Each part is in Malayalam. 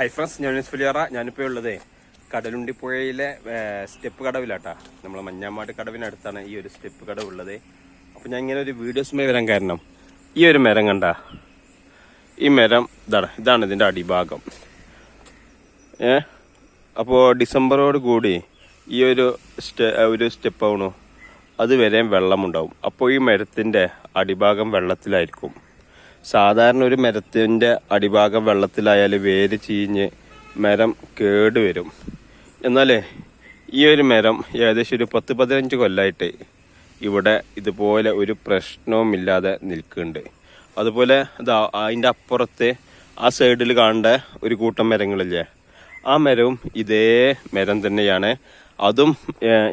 ഹൈ ഫ്രണ്ട്സ് ഞാൻ ഫുലിയറ. ഞാനിപ്പോൾ ഉള്ളത് കടലുണ്ടിപ്പുഴയിലെ സ്റ്റെപ്പ് കടവിലാട്ടാ. നമ്മളെ മഞ്ഞാമാട്ട് കടവിനടുത്താണ് ഈ ഒരു സ്റ്റെപ്പ് കടവ് ഉള്ളത്. അപ്പോൾ ഞാൻ ഇങ്ങനെ ഒരു വീഡിയോസുമായി വരാൻ കാരണം ഈ ഒരു മരം കണ്ട? ഈ മരം ഇതാണ് ഇതാണ് ഇതിന്റെ അടിഭാഗം. ഏ അപ്പോൾ ഡിസംബറോട് കൂടി ഈ ഒരു സ്റ്റെ ഒരു സ്റ്റെപ്പ് ആവണു അതുവരെയും വെള്ളമുണ്ടാവും. അപ്പോൾ ഈ മരത്തിന്റെ അടിഭാഗം വെള്ളത്തിലായിരിക്കും. സാധാരണ ഒരു മരത്തിന്റെ അടിഭാഗം വെള്ളത്തിലായാൽ വേര് ചീഞ്ഞ് മരം കേടുവരും. എന്നാലേ ഈ ഒരു മരം ഏകദേശം ഒരു പത്ത് പതിനഞ്ച് കൊല്ലമായിട്ട് ഇവിടെ ഇതുപോലെ ഒരു പ്രശ്നവുമില്ലാതെ നിൽക്കുന്നുണ്ട്. അതുപോലെ അതിന്റെ അപ്പുറത്ത് ആ സൈഡിൽ കാണേണ്ട ഒരു കൂട്ടം മരങ്ങളില്ലേ ആ മരവും ഇതേ മരം തന്നെയാണ്. അതും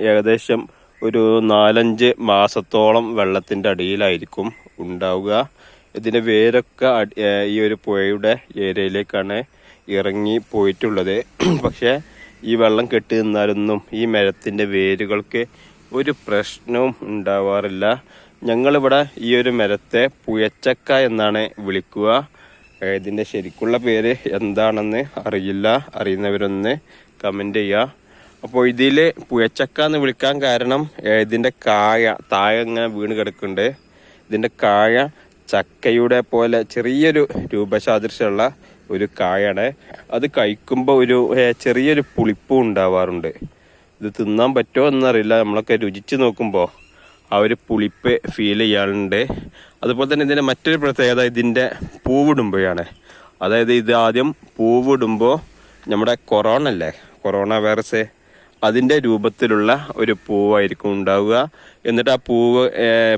ഏകദേശം ഒരു നാലഞ്ച് മാസത്തോളം വെള്ളത്തിന്റെ അടിയിലായിരിക്കും ഉണ്ടാവുക. ഇതിന്റെ വേരൊക്കെ ഈ ഒരു പുഴയുടെ ഏരിയയിലേക്കാണ് ഇറങ്ങി പോയിട്ടുള്ളത്. പക്ഷേ ഈ വെള്ളം കെട്ടി നിന്നാലൊന്നും ഈ മരത്തിന്റെ വേരുകൾക്ക് ഒരു പ്രശ്നവും ഉണ്ടാവാറില്ല. ഞങ്ങളിവിടെ ഈ ഒരു മരത്തെ പുയച്ചക്ക എന്നാണ് വിളിക്കുക. ഇതിന്റെ ശരിക്കുള്ള പേര് എന്താണെന്ന് അറിയില്ല. അറിയുന്നവരൊന്ന് കമന്റ് ചെയ്യുക അപ്പോൾ ഇതിൽ പുയച്ചക്ക എന്ന് വിളിക്കാൻ കാരണം ഇതിന്റെ കായ താഴെ ഇങ്ങനെ വീണ് കിടക്കുന്നുണ്ട്. ഇതിന്റെ കായ ചക്കയുടെ പോലെ ചെറിയൊരു രൂപസാദൃശ്യമുള്ള ഒരു കായാണ്. അത് കഴിക്കുമ്പോൾ ഒരു ചെറിയൊരു പുളിപ്പും ഉണ്ടാവാറുണ്ട്. ഇത് തിന്നാൻ പറ്റുമോ എന്നറിയില്ല. നമ്മളൊക്കെ രുചിച്ച് നോക്കുമ്പോൾ ആ ഒരു പുളിപ്പ് ഫീൽ ചെയ്യാറുണ്ട്. അതുപോലെ തന്നെ ഇതിന്റെ മറ്റൊരു പ്രത്യേകത ഇതിന്റെ പൂവിടുമ്പോഴാണ്. അതായത് ഇത് ആദ്യം പൂവിടുമ്പോൾ നമ്മുടെ കൊറോണ അല്ലേ? കൊറോണ വൈറസ് അതിന്റെ രൂപത്തിലുള്ള ഒരു പൂവായിരിക്കും ഉണ്ടാവുക. എന്നിട്ട് ആ പൂവ്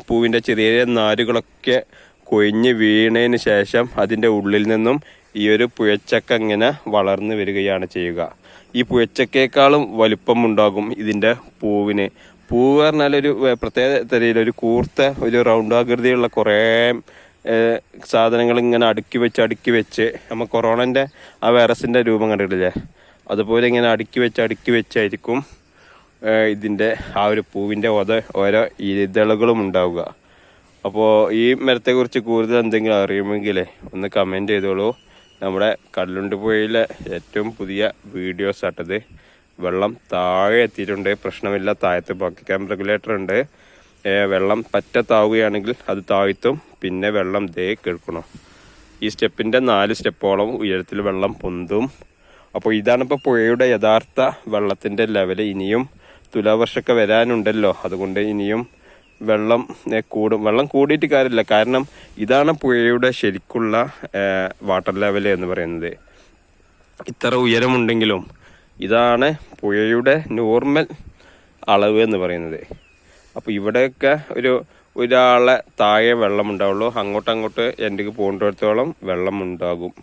പൂവിന്റെ ചെറിയ നാരുകളൊക്കെ കൊഴിഞ്ഞ് വീണതിന് ശേഷം അതിന്റെ ഉള്ളിൽ നിന്നും ഈ ഒരു പുഴച്ചക്ക ഇങ്ങനെ വളർന്നു വരികയാണ് ചെയ്യുക. ഈ പുഴച്ചക്കേക്കാളും വലിപ്പം ഉണ്ടാകും ഇതിന്റെ പൂവിന്. പൂവ് പറഞ്ഞാൽ ഒരു പ്രത്യേക തരയിൽ ഒരു കൂർത്ത ഒരു റൗണ്ട് ആകൃതിയുള്ള കുറേ സാധനങ്ങൾ ഇങ്ങനെ അടുക്കി വെച്ച് അടുക്കി വെച്ച് നമ്മൾ കൊറോണന്റെ ആ വൈറസിന്റെ രൂപം കണ്ടിട്ടില്ലേ? അതുപോലെ ഇങ്ങനെ അടുക്കി വെച്ച് അടുക്കി വെച്ചായിരിക്കും ഇതിന്റെ ആ ഒരു പൂവിന്റെ ഓരോ ഇതളുകളും ഉണ്ടാവുക. അപ്പോൾ ഈ മരത്തെക്കുറിച്ച് കൂടുതൽ എന്തെങ്കിലും അറിയുമെങ്കിലേ ഒന്ന് കമന്റ് ചെയ്തോളൂ. നമ്മുടെ കല്ലുണ്ട് പുഴയിലെ ഏറ്റവും പുതിയ വീഡിയോസ് ആട്ടത്. വെള്ളം താഴെ എത്തിയിട്ടുണ്ട്. പ്രശ്നമില്ല. താഴത്ത് ബാക്കി ക്യാമ്പ് റെഗുലേറ്റർ ഉണ്ട്. വെള്ളം പറ്റ താവുകയാണെങ്കിൽ അത് താഴ്ത്തും. പിന്നെ വെള്ളം ദേ കേൾക്കണം? ഈ സ്റ്റെപ്പിന്റെ നാല് സ്റ്റെപ്പോളം ഉയരത്തിൽ വെള്ളം പൊന്തും. അപ്പോൾ ഇതാണ് ഇപ്പോൾ പുഴയുടെ യഥാർത്ഥ വെള്ളത്തിന്റെ ലെവൽ ഇനിയും തുലാവർഷമൊക്കെ വരാനുണ്ടല്ലോ. അതുകൊണ്ട് ഇനിയും വെള്ളം കൂടും. വെള്ളം കൂടിയിട്ട് കാര്യമില്ല. കാരണം ഇതാണ് പുഴയുടെ ശരിക്കുള്ള വാട്ടർ ലെവൽ എന്ന് പറയുന്നത്. ഇത്ര ഉയരമുണ്ടെങ്കിലും ഇതാണ് പുഴയുടെ നോർമൽ അളവ് എന്ന് പറയുന്നത്. അപ്പോൾ ഇവിടെയൊക്കെ ഒരു ഒരാളെ താഴെ വെള്ളം ഉണ്ടാവുള്ളൂ അങ്ങോട്ട് അങ്ങോട്ട് എന്റെ പോകേണ്ടിടത്തോളം വെള്ളം ഉണ്ടാകും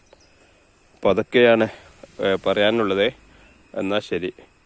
അപ്പോൾ അതൊക്കെയാണ് പറയാനുള്ളത്. എന്നാൽ ശരി.